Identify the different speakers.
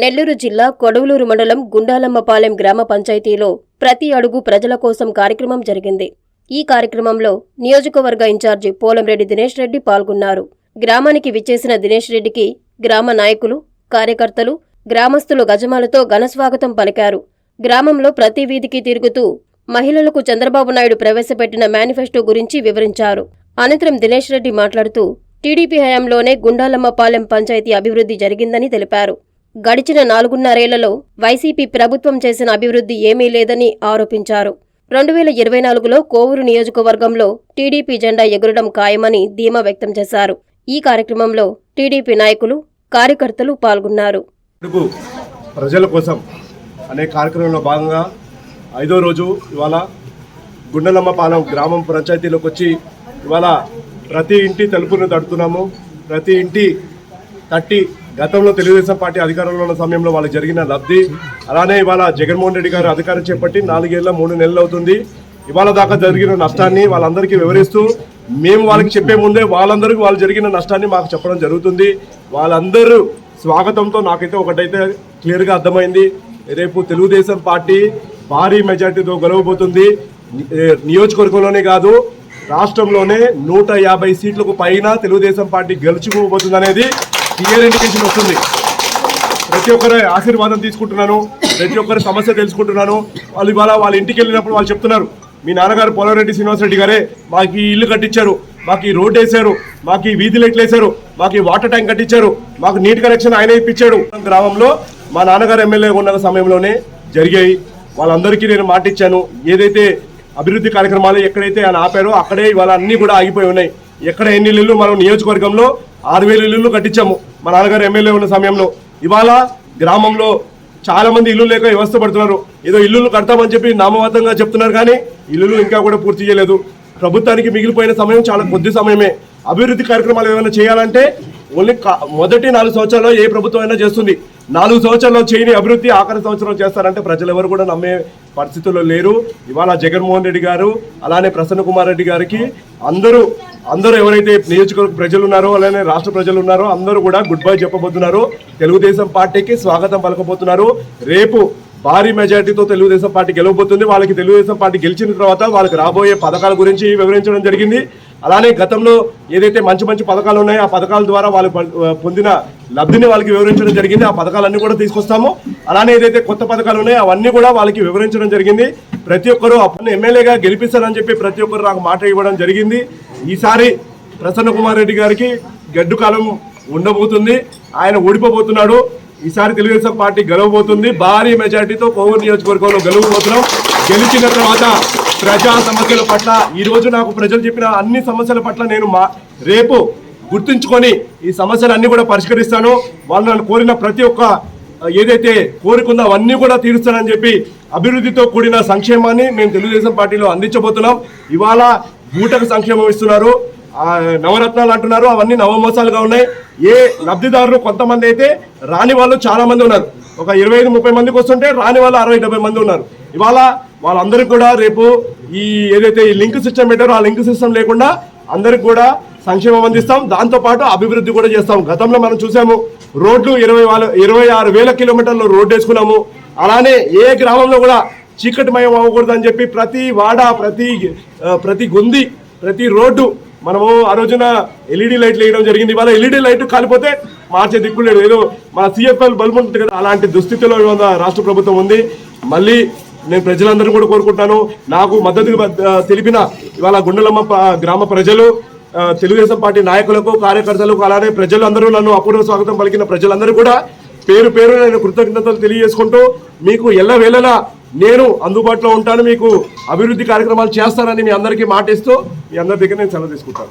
Speaker 1: నెల్లూరు జిల్లా కొడవలూరు మండలం గుండాలమ్మపాలెం గ్రామ పంచాయతీలో ప్రతి అడుగు ప్రజల కోసం కార్యక్రమం జరిగింది. ఈ కార్యక్రమంలో నియోజకవర్గ ఇన్ఛార్జి పోలంరెడ్డి దినేష్ రెడ్డి పాల్గొన్నారు. గ్రామానికి విచ్చేసిన దినేష్ రెడ్డికి గ్రామ నాయకులు కార్యకర్తలు గ్రామస్తులు గజమాలతో ఘనస్వాగతం పలికారు. గ్రామంలో ప్రతి వీధికి తిరుగుతూ మహిళలకు చంద్రబాబు నాయుడు ప్రవేశపెట్టిన మేనిఫెస్టో గురించి వివరించారు. అనంతరం దినేష్ రెడ్డి మాట్లాడుతూ టీడీపీ హయాంలోనే గుండాలమ్మపాలెం పంచాయతీ అభివృద్ధి జరిగిందని తెలిపారు. గడిచిన నాలుగున్నరేళ్ళలో వైసీపీ ప్రభుత్వం చేసిన అభివృద్ధి ఏమీ లేదని ఆరోపించారు. రెండు వేల ఇరవై నాలుగులో కోవూరు నియోజకవర్గంలో టీడీపీ జెండా ఎగురడం ఖాయమని ధీమా వ్యక్తం చేశారు. ఈ కార్యక్రమంలో టీడీపీ నాయకులు కార్యకర్తలు పాల్గొన్నారు.
Speaker 2: ప్రజల కోసం అనే కార్యక్రమంలో భాగంగా ఐదో రోజు ఇవాళ గుండెలమ్మపాలెం గ్రామం పంచాయతీలోకి వచ్చి ఇవాళ ప్రతి ఇంటి తలుపును తడుతున్నాము ప్రతి ఇంటి తట్టి గతంలో తెలుగుదేశం పార్టీ అధికారంలో ఉన్న సమయంలో వాళ్ళకి జరిగిన లబ్ధి అలానే ఇవాళ జగన్మోహన్ రెడ్డి గారు అధికారం చేపట్టి నాలుగేళ్ళ మూడు నెలలు అవుతుంది. ఇవాళ దాకా జరిగిన నష్టాన్ని వాళ్ళందరికీ వివరిస్తూ మేము వాళ్ళకి చెప్పే ముందే వాళ్ళందరికీ వాళ్ళు జరిగిన నష్టాన్ని మాకు చెప్పడం జరుగుతుంది. వాళ్ళందరూ స్వాగతంతో నాకైతే ఒకటైతే క్లియర్గా అర్థమైంది. రేపు తెలుగుదేశం పార్టీ భారీ మెజార్టీతో గెలవబోతుంది. నియోజకవర్గంలోనే కాదు రాష్ట్రంలోనే నూట యాభై సీట్లకు పైన తెలుగుదేశం పార్టీ గెలుచుకోబోతుంది అనేది క్లియర్ ఇండికేషన్ వస్తుంది. ప్రతి ఒక్కరి ఆశీర్వాదం తీసుకుంటున్నాను. ప్రతి ఒక్కరి సమస్య తెలుసుకుంటున్నాను. వాళ్ళు ఇవాళ వాళ్ళ ఇంటికి వెళ్ళినప్పుడు వాళ్ళు చెప్తున్నారు మీ నాన్నగారు పోలవరెడ్డి శ్రీనివాసరెడ్డి గారే మాకు ఈ ఇల్లు కట్టించారు మాకు ఈ రోడ్ వేశారు మాకు ఈ వీధి లైట్లు వేశారు మాకు ఈ వాటర్ ట్యాంక్ కట్టించారు మాకు నీటి కనెక్షన్ ఆయన ఇప్పించాడు. గ్రామంలో మా నాన్నగారు ఎమ్మెల్యే ఉన్న సమయంలోనే జరిగాయి. వాళ్ళందరికీ నేను మాటిచ్చాను ఏదైతే అభివృద్ధి కార్యక్రమాలు ఎక్కడైతే ఆయన ఆపారో అక్కడే ఇవాళ అన్నీ కూడా ఆగిపోయి ఉన్నాయి. ఎక్కడ ఎన్ని ఇల్లు మనం నియోజకవర్గంలో ఆరు వేల ఇల్లు కట్టించాము. మా నాన్నగారు ఎమ్మెల్యే ఉన్న సమయంలో. ఇవాళ గ్రామంలో చాలా మంది ఇల్లు లేక వ్యవస్థ పడుతున్నారు. ఏదో ఇల్లులు కడతామని చెప్పి నామవాతంగా చెప్తున్నారు కానీ ఇల్లులు ఇంకా కూడా పూర్తి చేయలేదు. ప్రభుత్వానికి మిగిలిపోయిన సమయం చాలా కొద్ది సమయమే. అభివృద్ధి కార్యక్రమాలు ఏమైనా చేయాలంటే ఓన్లీ కా- మొదటి నాలుగు సంవత్సరాల్లో ఏ ప్రభుత్వం అయినా చేస్తుంది. నాలుగు సంవత్సరాల్లో చేయని అభివృద్ధి ఆఖరి సంవత్సరం చేస్తారంటే ప్రజలు ఎవరు కూడా నమ్మే పరిస్థితుల్లో లేరు. ఇవాళ జగన్మోహన్ రెడ్డి గారు అలానే ప్రసన్న కుమార్ రెడ్డి గారికి అందరూ అందరూ ఎవరైతే నియోజకవర్గ ప్రజలు ఉన్నారో అలానే రాష్ట్ర ప్రజలు ఉన్నారో అందరూ కూడా గుడ్ బై చెప్పబోతున్నారు. తెలుగుదేశం పార్టీకి స్వాగతం పలకబోతున్నారు. రేపు భారీ మెజార్టీతో తెలుగుదేశం పార్టీ గెలవబోతుంది. వాళ్ళకి తెలుగుదేశం పార్టీ గెలిచిన తర్వాత వాళ్ళకి రాబోయే పథకాల గురించి వివరించడం జరిగింది. అలానే గతంలో ఏదైతే మంచి మంచి పథకాలు ఉన్నాయో ఆ పథకాల ద్వారా వాళ్ళు పొందిన లబ్ధిని వాళ్ళకి వివరించడం జరిగింది. ఆ పథకాలన్నీ కూడా తీసుకొస్తాము. అలానే ఏదైతే కొత్త పథకాలు ఉన్నాయో అవన్నీ కూడా వాళ్ళకి వివరించడం జరిగింది. ప్రతి ఒక్కరూ అప్పుడు ఎమ్మెల్యేగా గెలిపిస్తారని చెప్పి ప్రతి ఒక్కరు నాకు మాట ఇవ్వడం జరిగింది. ఈసారి ప్రసన్న కుమార్ రెడ్డి గారికి గడ్డు కాలం ఉండబోతుంది. ఆయన ఓడిపోబోతున్నాడు. ఈసారి తెలుగుదేశం పార్టీ గెలవబోతుంది. భారీ మెజార్టీతో కోవూరు నియోజకవర్గంలో గెలవబోతున్నాం. గెలిచిన తర్వాత ప్రజా సమస్యల పట్ల ఈరోజు నాకు ప్రజలు చెప్పిన అన్ని సమస్యల పట్ల నేను మా రేపు గుర్తుంచుకొని ఈ సమస్యలు అన్ని కూడా పరిష్కరిస్తాను. వాళ్ళు నన్ను కోరిన ప్రతి ఒక్క ఏదైతే కోరుకుందో అవన్నీ కూడా తీరుస్తానని చెప్పి అభివృద్ధితో కూడిన సంక్షేమాన్ని మేము తెలుగుదేశం పార్టీలో అందించబోతున్నాం. ఇవాళ బూటకు సంక్షేమం ఇస్తున్నారు. నవరత్నాలు అంటున్నారు. అవన్నీ నవమోసాలుగా ఉన్నాయి. ఏ లబ్ధిదారులు కొంతమంది అయితే రాని వాళ్ళు చాలా మంది ఉన్నారు. ఒక ఇరవై ఐదు ముప్పై మందికి వస్తుంటే రాని వాళ్ళు అరవై డెబ్బై మంది ఉన్నారు. ఇవాళ వాళ్ళందరికీ కూడా రేపు ఈ ఏదైతే ఈ లింక్ సిస్టమ్ పెట్టారో ఆ లింక్ సిస్టమ్ లేకుండా అందరికి కూడా సంక్షేమం అందిస్తాం. దాంతో పాటు అభివృద్ధి కూడా చేస్తాం. గతంలో మనం చూసాము రోడ్లు ఇరవై వాళ్ళ ఇరవై ఆరు వేల కిలోమీటర్లు రోడ్డు వేసుకున్నాము. అలానే ఏ గ్రామంలో కూడా చీకటిమయం అవ్వకూడదు అని చెప్పి ప్రతి వాడ ప్రతి ప్రతి గుంది ప్రతి రోడ్డు మనము ఆ రోజున ఎల్ఈడి లైట్లు వేయడం జరిగింది. ఇవాళ ఎల్ఈడి లైట్ కాలిపోతే మార్చే దిక్కు లేదు. ఏదో మన సిఎఫ్ఎల్ బల్బు ఉంటుంది కదా అలాంటి దుస్థితిలో రాష్ట్ర ప్రభుత్వం ఉంది. మళ్ళీ నేను ప్రజలందరూ కూడా కోరుకుంటాను. నాకు మద్దతు తెలిపిన ఇవాళ గుండెలమ్మ ప- గ్రామ ప్రజలు తెలుగుదేశం పార్టీ నాయకులకు కార్యకర్తలకు అలానే ప్రజలందరూ నన్ను అపూర్వ స్వాగతం పలికిన ప్రజలందరూ కూడా పేరు పేరు నేను కృతజ్ఞతలు తెలియజేసుకుంటూ మీకు ఎల్లవేళలా నేను అందుబాటులో ఉంటాను. మీకు అభివృద్ధి కార్యక్రమాలు చేస్తానని మీ అందరికీ మాటిస్తూ మీ అందరి దగ్గర నేను సెలవు తీసుకుంటాను.